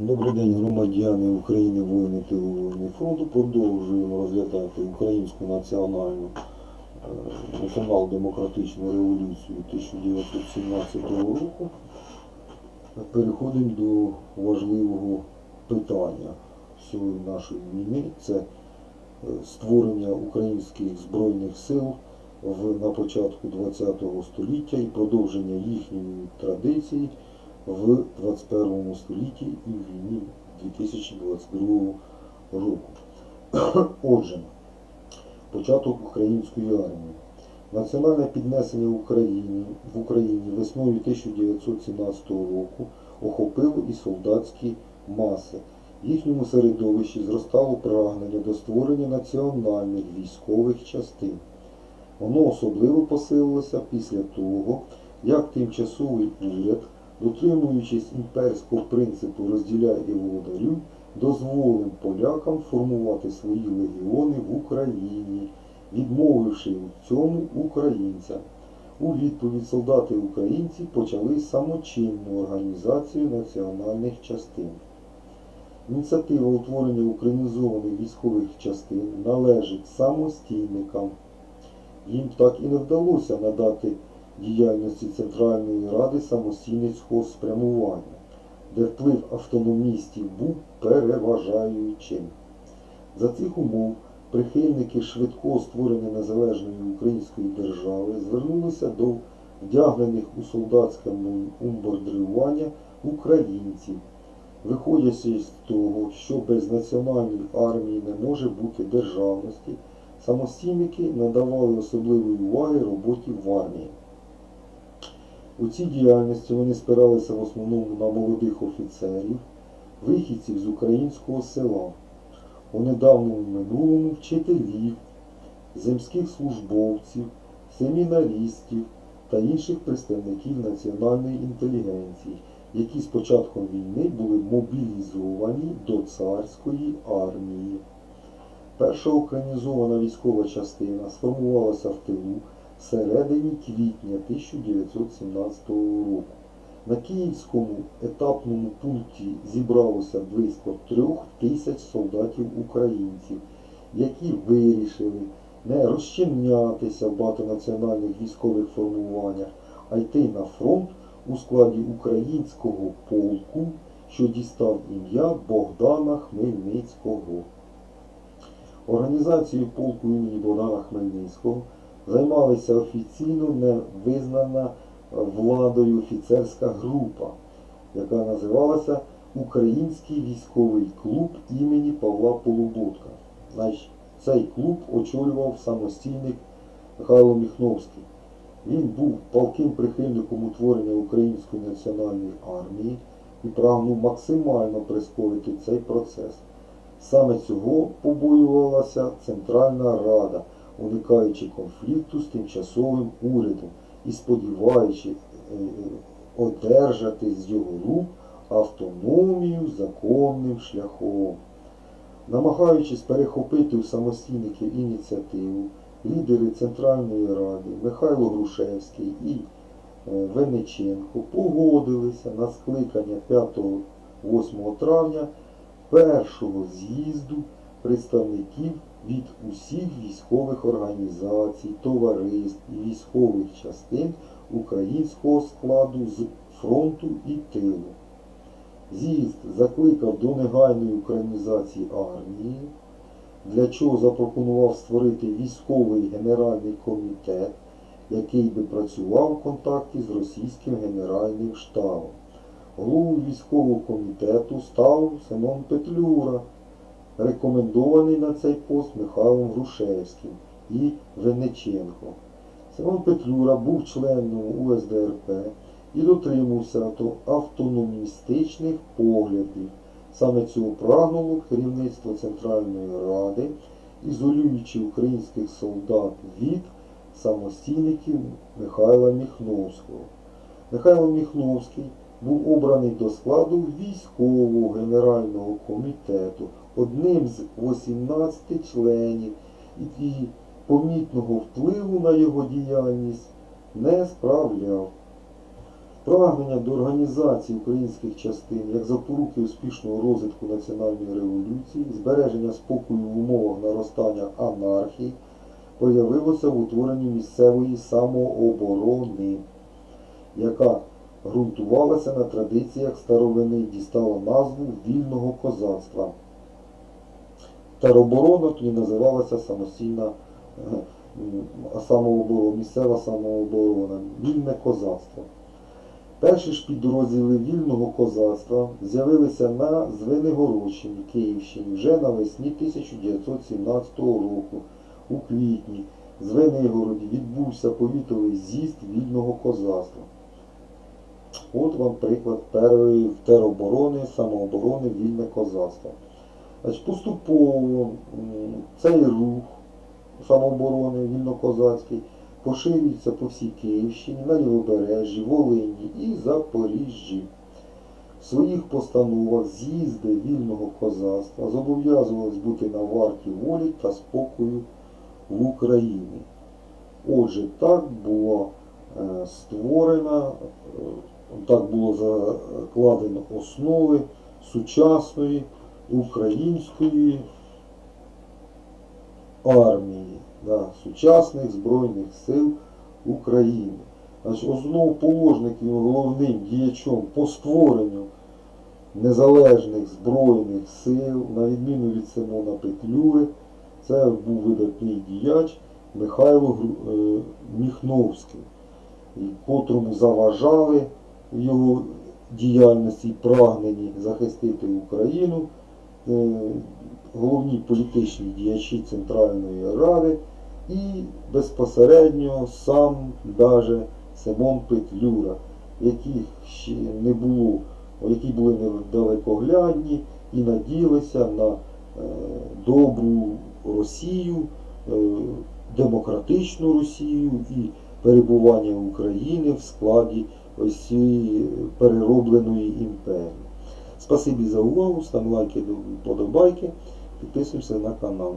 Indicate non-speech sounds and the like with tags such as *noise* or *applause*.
Добрий день, громадяни України, воїни воїни фронту. Продовжуємо розглядати українську національну е, націонал-демократичну революцію 1917 року. Переходимо до важливого питання всієї нашої війни. Це е, створення українських збройних сил в, на початку ХХ століття і продовження їхньої традиції в 21 столітті і в війні 2022 року. *coughs* Отже, початок української армії. Національне піднесення України в Україні весною 1917 року охопило і солдатські маси. В їхньому середовищі зростало прагнення до створення національних військових частин. Воно особливо посилилося після того, як тимчасовий уряд, дотримуючись імперського принципу розділяй і володарюй, дозволив полякам формувати свої легіони в Україні, відмовивши в цьому українцям. У відповідь солдати українці почали самочинну організацію національних частин. Ініціатива утворення українізованих військових частин належить самостійникам. Їм так і не вдалося надати діяльності Центральної Ради самостійницького спрямування, де вплив автономістів був переважаючим. За цих умов прихильники швидкого створення незалежної української держави звернулися до вдягнених у солдатське умбордрування українців, виходячи з того, що без національної армії не може бути державності, самостійники надавали особливої уваги роботі в армії. У цій діяльності вони спиралися в основному на молодих офіцерів, вихідців з українського села, у недавньому минулому вчителів, земських службовців, семінарістів та інших представників національної інтелігенції, які з початком війни були мобілізовані до царської армії. Перша українізована військова частина сформувалася в тилу в середині квітня 1917 року. На Київському етапному пункті зібралося близько трьох тисяч солдатів українців, які вирішили не розчинятися в багатонаціональних військових формуваннях, а йти на фронт у складі українського полку, що дістав ім'я Богдана Хмельницького. Організацією полку імені Богдана Хмельницького займалася офіційно не визнана владою офіцерська група, яка називалася Український військовий клуб імені Павла Полуботка. Значить, цей клуб очолював самостійник Михайло Міхновський. Він був палким прихильником утворення Української національної армії і прагнув максимально прискорити цей процес. Саме цього побоювалася Центральна Рада, уникаючи конфлікту з тимчасовим урядом і сподіваючи е, е, одержати з його рук автономію законним шляхом. Намагаючись перехопити у самостійників ініціативу, лідери Центральної Ради Михайло Грушевський і е, Венеченко погодилися на скликання 5-8 травня першого з'їзду представників від усіх військових організацій, товариств і військових частин українського складу з фронту і тилу. З'їзд закликав до негайної українізації армії, для чого запропонував створити військовий генеральний комітет, який би працював в контакті з російським генеральним штабом. Головою військового комітету став Семен Петлюра, рекомендований на цей пост Михайлом Грушевським і Венеченко. Семен Петлюра був членом УСДРП і дотримувався автономістичних поглядів. Саме цього прагнуло керівництво Центральної Ради, ізолюючи українських солдат від самостійників Михайла Міхновського. Михайло Міхновський був обраний до складу військового генерального комітету, одним з 18 членів, і помітного впливу на його діяльність не справляв. Прагнення до організації українських частин як запоруки успішного розвитку національної революції, збереження спокою в умовах наростання анархії проявилося в утворенні місцевої самооборони, яка ґрунтувалася на традиціях старовини і дістала назву вільного козацтва. Тероборона тоді називалася самостійна е, самооборона, місцева самооборона, вільне козацтво. Перші ж підрозділи вільного козацтва з'явилися на Звенигородщині, Київщині вже навесні 1917 року. У квітні Звенигороді відбувся повітовий з'їзд вільного козацтва. От вам приклад першої тероборони, самооборони, вільне козацтво. Значить, поступово цей рух самооборони вільнокозацький поширюється по всій Київщині, на Лівобережжі, Волині і Запоріжжі. В своїх постановах з'їзди вільного козацтва зобов'язувались бути на варті волі та спокою в Україні. Отже, так було е, створена, е, так було закладено основи сучасної української армії, да, сучасних Збройних сил України. Значить, основоположником і головним діячом по створенню незалежних Збройних сил, на відміну від Симона Петлюри, це був видатний діяч Михайло е, Міхновський, котрому заважали його діяльності і прагненні захистити Україну головні політичні діячі Центральної Ради і безпосередньо сам даже Симон Петлюра, яких ще не було, які були недалекоглядні і надіялися на е, добру Росію, е, демократичну Росію і перебування України в складі ось цієї переробленої імперії. Спасибі за увагу, став лайки, подобайки, підписуємося на канал.